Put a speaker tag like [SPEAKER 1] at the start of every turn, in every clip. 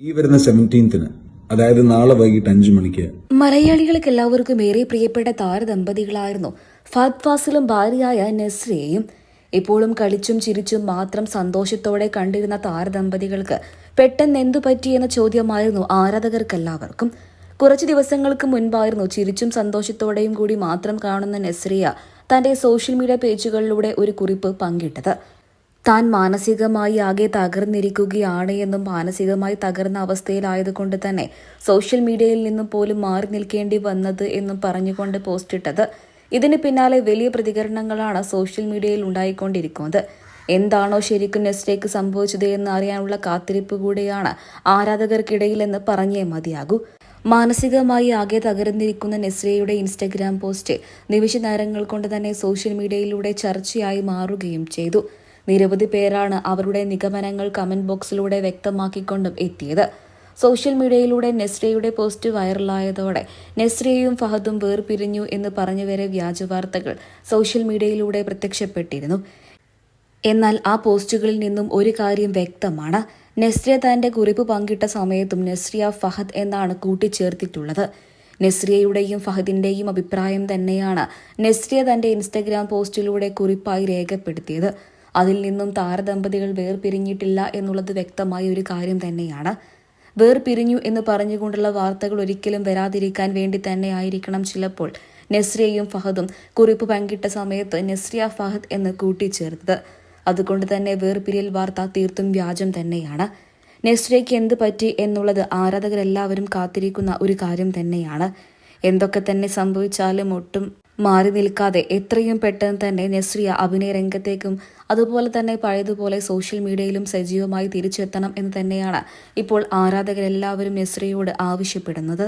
[SPEAKER 1] ഈ വരുന്ന സെവന്റീൻത്തിന് അതായത് നാളെ വൈകിട്ട് അഞ്ചു മണിക്ക്.
[SPEAKER 2] മലയാളികൾക്ക് എല്ലാവർക്കും ഏറെ പ്രിയപ്പെട്ട താരദമ്പതികളായിരുന്നു ഫഹദ് ഫാസിലും ഭാര്യയായ നസ്രിയയും. ഇപ്പോഴും കളിച്ചും ചിരിച്ചും മാത്രം സന്തോഷത്തോടെ കണ്ടിരുന്ന താരദമ്പതികൾക്ക് പെട്ടെന്ന് എന്തു പറ്റിയെന്ന ചോദ്യമായിരുന്നു ആരാധകർക്കെല്ലാവർക്കും. കുറച്ച് ദിവസങ്ങൾക്ക് മുൻപായിരുന്നു ചിരിച്ചും സന്തോഷത്തോടെയും കൂടി മാത്രം കാണുന്ന നസ്രിയ തന്റെ സോഷ്യൽ മീഡിയ പേജുകളിലൂടെ ഒരു കുറിപ്പ് പങ്കിട്ടത്. താൻ മാനസികമായി ആകെ തകർന്നിരിക്കുകയാണ് എന്നും മാനസികമായി തകർന്ന അവസ്ഥയിലായതുകൊണ്ട് തന്നെ സോഷ്യൽ മീഡിയയിൽ നിന്നും പോലും മാറി നിൽക്കേണ്ടി വന്നത് എന്നും പറഞ്ഞുകൊണ്ട് പോസ്റ്റിട്ടത് ഇതിന് പിന്നാലെ വലിയ പ്രതികരണങ്ങളാണ് സോഷ്യൽ മീഡിയയിൽ ഉണ്ടായിക്കൊണ്ടിരിക്കുന്നത്. എന്താണോ ശരിക്കും നെസ്റ്റേക്ക് സംഭവിച്ചത് എന്ന് അറിയാനുള്ള കാത്തിരിപ്പ് കൂടെയാണ് ആരാധകർക്കിടയിലെന്ന് പറഞ്ഞേ മതിയാകൂ. മാനസികമായി ആകെ തകർന്നിരിക്കുന്ന നെസ്രയുടെ ഇൻസ്റ്റഗ്രാം പോസ്റ്റ് നിമിഷ നേരങ്ങൾ കൊണ്ട് തന്നെ സോഷ്യൽ മീഡിയയിലൂടെ ചർച്ചയായി മാറുകയും ചെയ്തു. നിരവധി പേരാണ് അവരുടെ നിഗമനങ്ങൾ കമന്റ് ബോക്സിലൂടെ വ്യക്തമാക്കിക്കൊണ്ടും എത്തിയത്. സോഷ്യൽ മീഡിയയിലൂടെ നെസ്രയുടെ പോസ്റ്റ് വൈറലായതോടെ നെസ്രയും ഫഹദും വേർപിരിഞ്ഞു എന്ന് പറഞ്ഞു വരെ വ്യാജവാർത്തകൾ സോഷ്യൽ മീഡിയയിലൂടെ പ്രത്യക്ഷപ്പെട്ടിരുന്നു. എന്നാൽ ആ പോസ്റ്റുകളിൽ നിന്നും ഒരു കാര്യം വ്യക്തമാണ്. നെസ്രിയ തന്റെ കുറിപ്പ് പങ്കിട്ട സമയത്തും നെസ്രിയ ഫഹദ് എന്നാണ് കൂട്ടിച്ചേർത്തിട്ടുള്ളത്. നെസ്രിയയുടെയും ഫഹദിന്റെയും അഭിപ്രായം തന്നെയാണ് നെസ്രിയ തന്റെ ഇൻസ്റ്റഗ്രാം പോസ്റ്റിലൂടെ കുറിപ്പായി രേഖപ്പെടുത്തിയത്. അതിൽ നിന്നും താരദമ്പതികൾ വേർപിരിഞ്ഞിട്ടില്ല എന്നുള്ളത് വ്യക്തമായ ഒരു കാര്യം തന്നെയാണ്. വേർപിരിഞ്ഞു എന്ന് പറഞ്ഞുകൊണ്ടുള്ള വാർത്തകൾ ഒരിക്കലും വരാതിരിക്കാൻ വേണ്ടി തന്നെ ആയിരിക്കണം ചിലപ്പോൾ നെസ്രിയയും ഫഹദും കുറിപ്പ് പങ്കിട്ട സമയത്ത് നെസ്രിയ ഫഹദ് എന്ന് കൂട്ടിച്ചേർത്തത്. അതുകൊണ്ട് തന്നെ വേർപിരിയൽ വാർത്ത തീർത്തും വ്യാജം തന്നെയാണ്. നെസ്രിയയ്ക്ക് എന്ത് പറ്റി എന്നുള്ളത് ആരാധകരെല്ലാവരും കാത്തിരിക്കുന്ന ഒരു കാര്യം തന്നെയാണ്. എന്തൊക്കെ തന്നെ സംഭവിച്ചാലും ഒട്ടും മാറി നിൽക്കാതെ എത്രയും പെട്ടെന്ന് തന്നെ നെസ്രിയ അഭിനയ രംഗത്തേക്കും അതുപോലെ തന്നെ പഴയതുപോലെ സോഷ്യൽ മീഡിയയിലും സജീവമായി തിരിച്ചെത്തണം എന്ന് തന്നെയാണ് ഇപ്പോൾ ആരാധകരെല്ലാവരും നെസ്രിയയോട് ആവശ്യപ്പെടുന്നത്.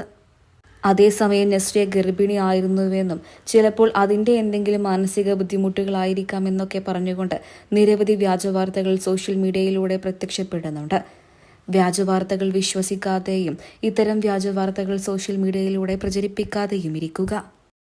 [SPEAKER 2] അതേസമയം നെസ്രിയ ഗർഭിണിയായിരുന്നുവെന്നും ചിലപ്പോൾ അതിന്റെ എന്തെങ്കിലും മാനസിക ബുദ്ധിമുട്ടുകളായിരിക്കാം എന്നൊക്കെ പറഞ്ഞുകൊണ്ട് നിരവധി വ്യാജവാർത്തകൾ സോഷ്യൽ മീഡിയയിലൂടെ പ്രത്യക്ഷപ്പെടുന്നുണ്ട്. വ്യാജവാർത്തകൾ വിശ്വസിക്കാതെയും ഇത്തരം വ്യാജവാർത്തകൾ സോഷ്യൽ മീഡിയയിലൂടെ പ്രചരിപ്പിക്കാതെയും ഇരിക്കുക